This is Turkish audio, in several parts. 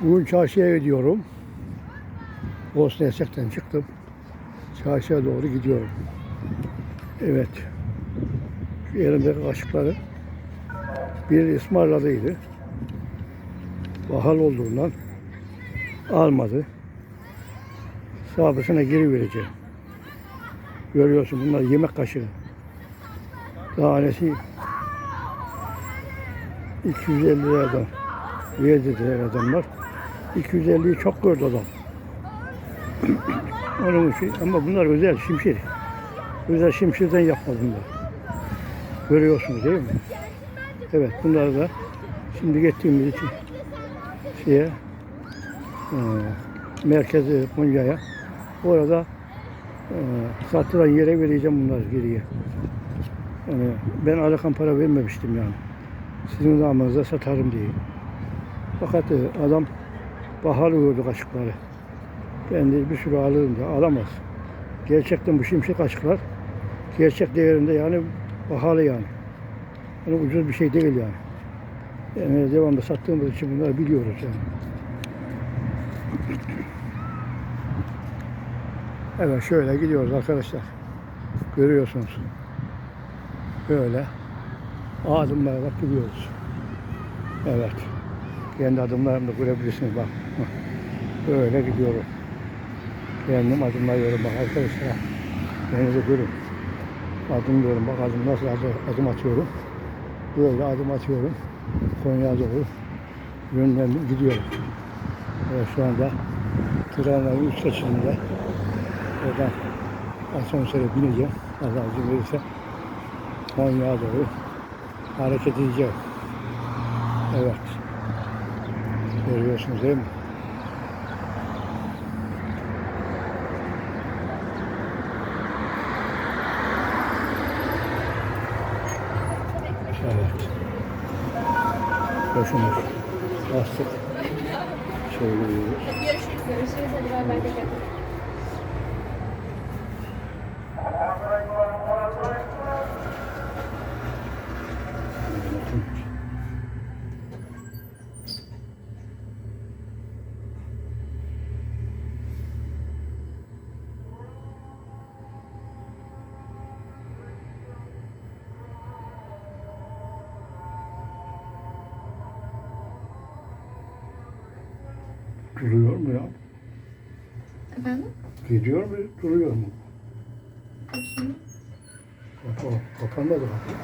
Bugün çarşıya gidiyorum. Bosna Hersek'ten çıktım. Çarşıya doğru gidiyorum. Evet. Şu elimdeki kaşıkları bir ısmarladıydı. Bahal olduğundan almadı. Sabısına geri vereceğim. Görüyorsun bunlar yemek kaşığı. Tanesi 250 liradan verdiler adamlar. 250'yi çok gördü adam. Onun için ama bunlar özel şimşir. Özel şimşirden yapma bunlar. Görüyorsunuz değil mi? Evet bunlar da şimdi gittiğimiz için şeye e, merkezi Konya'ya orada e, satılan yere vereceğim bunları geriye. Yani ben alakan para vermemiştim yani. Sizin zamanınızda satarım diye. Fakat e, adam pahalı gördü kaşıkları. Ben de bir sürü alırım da alamaz. Gerçekten bu şimşek kaşıklar gerçek değerinde yani pahalı yani. Yani ucuz bir şey değil yani. Yani devamlı sattığımız için bunları biliyoruz yani. Evet şöyle gidiyoruz arkadaşlar. Görüyorsunuz. Böyle adımlayarak gidiyoruz. Evet. Kendi adımlarımı da görebilirsiniz bak. Böyle gidiyorum. Kendim adımlıyorum bak arkadaşlar. Beni de görün. Adımlıyorum bak adım nasıl adım, adım atıyorum. Böyle adım atıyorum. Konya'ya doğru yönlendim gidiyorum. Evet şu anda Kıraanların üst geçişinde oradan asansöre bineceğim. Allah izin verirse Konya'ya doğru hareket edeceğim. Evet. Görüyorsunuz değil mi? Evet. Koşumuz. Bastık. Şöyle yürüyoruz. Görüşürüz. Görüşürüz. Hadi bay bay. Duruyor mu ya? Efendim? Gidiyor mu? Duruyor mu? Bakayım. Kapan, kapanmadı bak.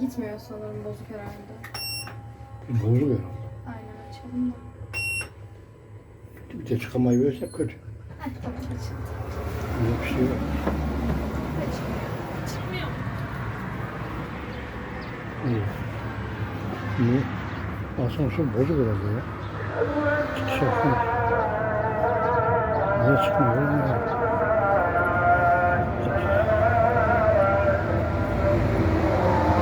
Gitmiyor. Sanırım bozuk herhalde. Bozuk herhalde. Aynen açalım da. Bir de çıkamayı versek kötü. Heh tamam açalım. Bir şey yok. İyi. Niye? Asansör bozuk herhalde ya. Çıkış yapmıyor. Niye çıkmıyor? Bilmiyorum.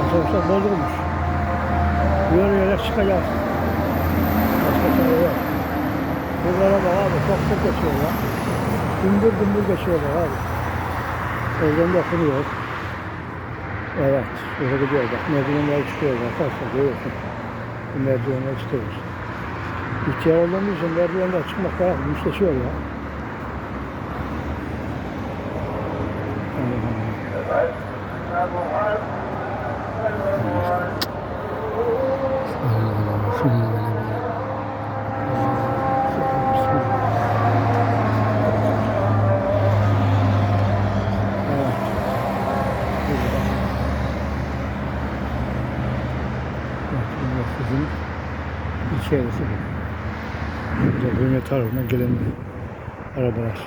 Asansör bozulmuş. Yürüyerek çıkacağız. Başka çare yok. Buralara bak abi çok çok geçiyor ya. Gümbür gümbür geçiyorlar abi. Da kırıyor. Evet, öyle gidiyoruz. Bak merdivenler çıkıyoruz arkadaşlar, görüyorsun. Bu merdivenler çıkıyoruz. Yer olduğumuz için merdivenler çıkmak bayağı müsteşiyor ya. Allah. Allah Sizin içerisi bu. Burada Gönye tarafından gelen arabalar.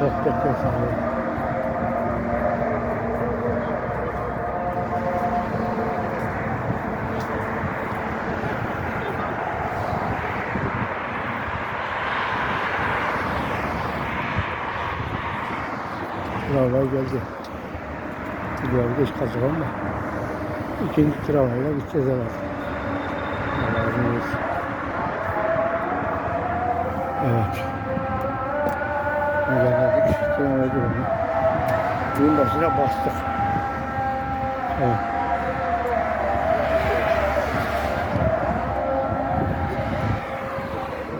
Çok bekliyorsun. Bravo geldi. biraz geç kalacak ama ikinci tramvayla gideceğiz herhalde. Allah razı olsun. Evet. Geldik tramvay durumu. Düğün başına bastık. Evet.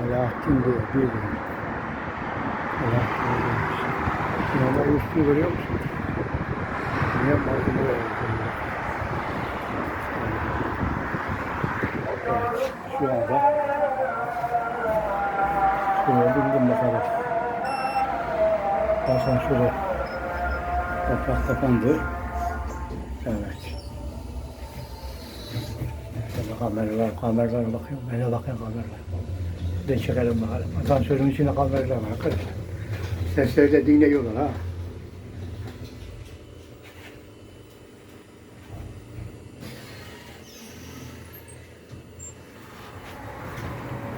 Alaaddin diyor, bir gün. Alaaddin diyor. Tramvay üstü görüyor musun? Niye malzeme var? Şu anda şunu bildim bakalım. Asansöre kapak kapandı. Evet. İşte kameralar, kameralara bakıyorum. Ben de bakıyorum kameralara. Bir de çekelim bakalım. Asansörün içine kameralar var arkadaşlar. Sesleri de dinliyorlar ha.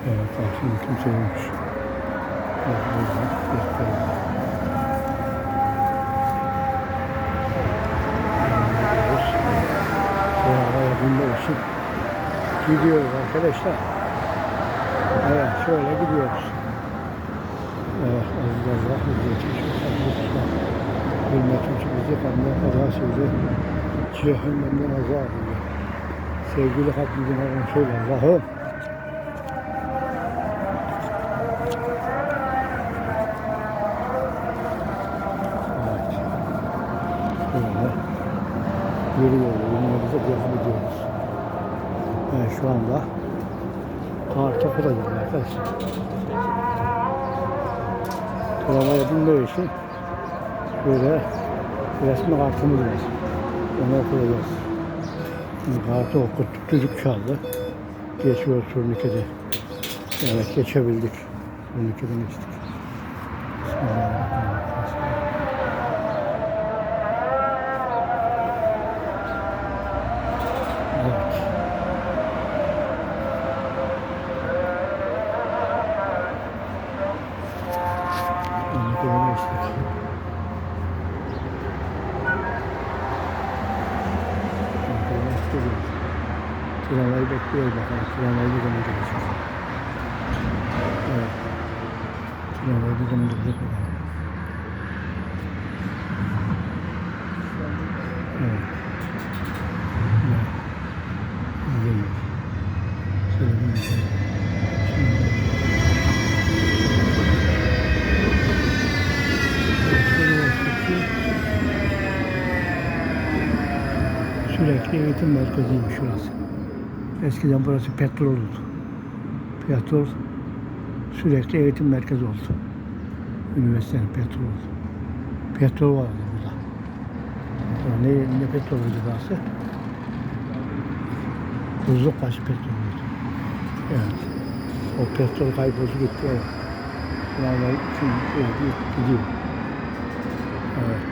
Evet, bak şimdi kimse yokmuş. Evet. Bu araya bunda olsun. Gidiyoruz arkadaşlar. Evet, şöyle gidiyoruz. Şüphesiz, Hürmetin bizi kanına kaza söyle. Cehennemden azab. Sevgili Habibine Resul Allah'ım. Evet. Böyle yürüyoruz, yürümemize devam ediyoruz. Evet, şu anda Kartop'a da gidiyor arkadaşlar. Tramvaya bindiği için böyle resmi kartımız var. Onu okuyacağız. Şimdi kartı okuttuk, düdük çaldı. Geçiyoruz turnikede. Evet, geçebildik. Turnikeden geçtik. Bismillahirrahmanirrahim. Tramvayı bekliyoruz bakalım. Tramvayı bir zaman gelecek. Evet. Tramvayı bir zaman gelecek bakalım. Evet. Sürekli eğitim merkeziymiş şurası. Eskiden burası petroldu. Petrol sürekli eğitim merkezi oldu. Üniversitenin petrol. Petrol vardı burada. Ya Ne, ne petrolüydü burası? Buzlukbaşı petrolüydü. Evet. O petrol kayboldu gitti. Evet. Yani şimdi gidiyor. Evet.